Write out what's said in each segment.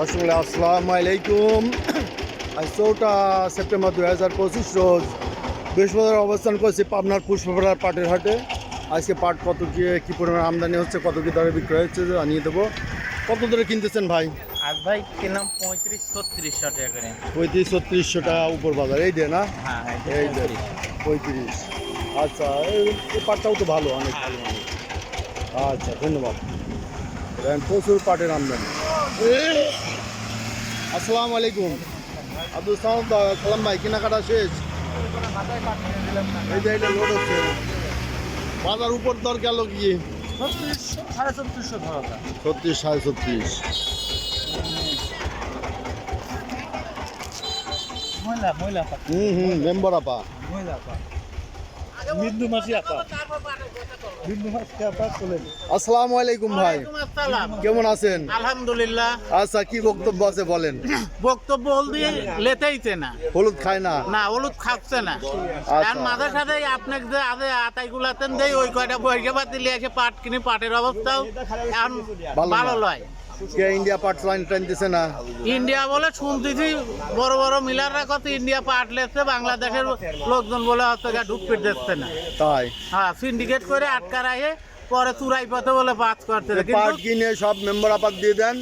দর্শক আসসালামু আলাইকুম। আজ চৌঠা সেপ্টেম্বর দু হাজার পঁচিশ রোজ বৃহস্পতিবার অবস্থান করছি পাবনার পুষ্পপাড়ার পাটের হাটে। আজকে পাট কত কি কী পরিমাণ আমদানি হচ্ছে কত কী দরে বিক্রয় হচ্ছে জানিয়ে দেবো। কত দরে কিনতেছেন ভাই? আজ ভাই কিনলাম পঁয়ত্রিশ ছত্রিশশো টাকা করে। পঁয়ত্রিশ ছত্রিশশো টাকা উপর বাজার এই যে না? হ্যাঁ এই যে পঁয়ত্রিশ। আচ্ছা এই এই পাটটাও তো ভালো অনেক। ভালো আচ্ছা ধন্যবাদ। প্রচুর পাটের আমদানি। আসসালামু আলাইকুম। আব্দুল সালাম সালাম ভাই কেনাকাটা শেষ? এই যে এটা লোড হচ্ছে। বাজার উপর দর গেল কি? ছত্রিশ সাড়ে ছত্রিশ। হুম হুম মেম্বার আপা। মহিলা পা বিন্দু মাসি আপা। বিন্দু মাসি আপা চলে আসসালামু আলাইকুম ভাই। কেমন আছেন? আলহামদুলিল্লাহ। আচ্ছা কি বক্তব্য আছে বলেন? বক্তব্য হল দিয়ে লেতেইছে না। হলুদ খায় না? না হলুদ খাচ্ছে না। আর মাঝে সাথে আপনাকে যে আদে আতাই গুলাতেন দেই ওই কয়টা পয়সা পাতি লিয়ে এসে পাট কিনে পাটের অবস্থাও এখন। ভালো লয়। কে ইন্ডিয়া পাট লাইন টানতেছে না? ইন্ডিয়া বলে শুনতেছি বড় বড় মিলাররা কত ইন্ডিয়া লেছে বাংলাদেশের লোকজন বলে হচ্ছে গা ঢুকপিট দিচ্ছে না। তাই? হ্যাঁ সিন্ডিকেট করে আটকা রাখে পরে চুরাই পথে বলে করতে কিন্তু কিনে সব মেম্বার আপাত দিয়ে দেন।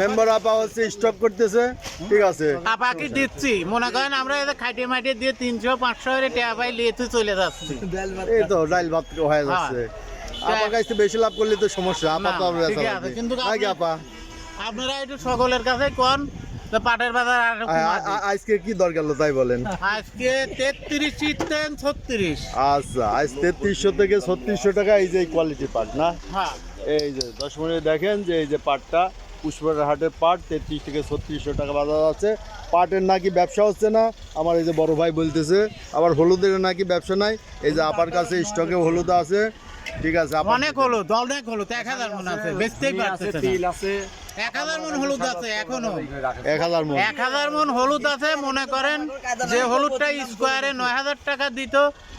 মেম্বার আপা হচ্ছে স্টক করতেছে ঠিক আছে? আপাকে দিচ্ছি। মনে করেন আমরা এদের খাইটে মাইটে দিয়ে তিনশো পাঁচশো করে টেয়া পাই লিয়েতে চলে যাচ্ছি। এই তো ডাইল ভাত হয়ে যাচ্ছে। আমার কাছে বেশি লাভ করলে তো সমস্যা আপা তো আমরা কিন্তু আপা। আপনারা একটু সকলের কাছে কোন পাটের বাজার আজকে কি দর গেল তাই বলেন? আজকে তেত্রিশ চিত্তেন ছত্রিশ। আচ্ছা আজ তেত্রিশশো থেকে ছত্রিশশো টাকা এই যে কোয়ালিটি পাট না? হ্যাঁ। এই যে দশ মিনিট দেখেন যে এই যে পাটটা পুষ্পের হাটের পাট তেত্রিশ থেকে ছত্রিশশো টাকা বাজার আছে। পাটের নাকি ব্যবসা হচ্ছে না আমার এই যে বড় ভাই বলতেছে আবার হলুদের নাকি ব্যবসা নাই এই যে আপার কাছে স্টকে হলুদ আছে ঠিক আছে অনেক হলো অনেক হলো এক হাজার মন আছে বেচতেই পারতেছে না। এক হাজার মন হলুদ আছে এখনও। এক হাজার মন। এক হাজার মন হলুদ আছে মনে করেন যে হলুদটা স্কোয়ারে নয় হাজার টাকা দিত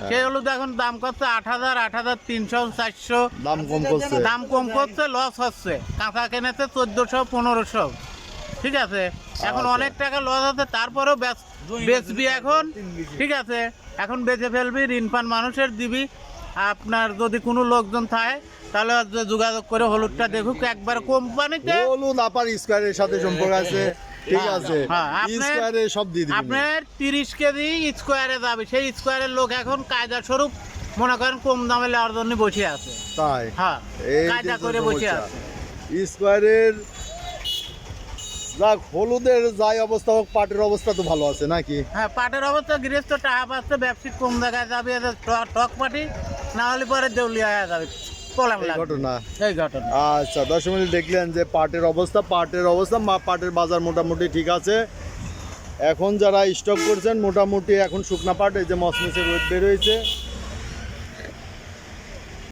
সেই হলুদ এখন দাম করছে আট হাজার আট হাজার তিনশো চারশো। দাম কম করছে। দাম কম করছে লস হচ্ছে। কাঁচা কিনেছে চোদ্দশো পনেরোশো। ঠিক আছে? এখন আচ্ছা। অনেক টাকা লস আছে তারপরেও বেচ- বেচবি এখন। ঠিক আছে? এখন বেচে ফেলবি ঋণ পান মানুষের দিবি। আপনার যদি কোনো লোকজন থাকে তাহলে যোগাযোগ করে হলুদটা দেখুক। একবার কোম্পানিতে হলুদ আপার স্কোয়ারের সাথে সম্পর্ক আছে। ঠিক হ্যাঁ, আছে। হ্যাঁ, আপনার- স্কোয়ারে সব দিয়ে দিবেন আপনার তিরিশ কেজি স্কোয়ারে যাবে। সেই স্কোয়ারের লোক এখন কায়দা স্বরূপ মনে করেন কম দামে নেওয়ার জন্য বসে আছে। তাই? হ্যাঁ কায়দা করে বসে আছে। স্কোয়ারের যাক হলুদের যাই অবস্থা হোক পাটের অবস্থা তো ভালো আছে নাকি? হ্যাঁ পাটের অবস্থা গৃহস্থ টাকা পাচ্ছে ব্যবসায়িক কম দেখা যাবে টক পাটি না হলে পরে দেউলিয়া হয়ে যাবে। ঘটনা। এই ঘটনা। আচ্ছা দশ মিনিট দেখলেন যে পাটের অবস্থা পাটের অবস্থা মা- পাটের বাজার মোটামুটি ঠিক আছে। এখন যারা স্টক করছেন মোটামুটি এখন শুকনা পাট এই যে মসমসে রোদ বের হয়েছে।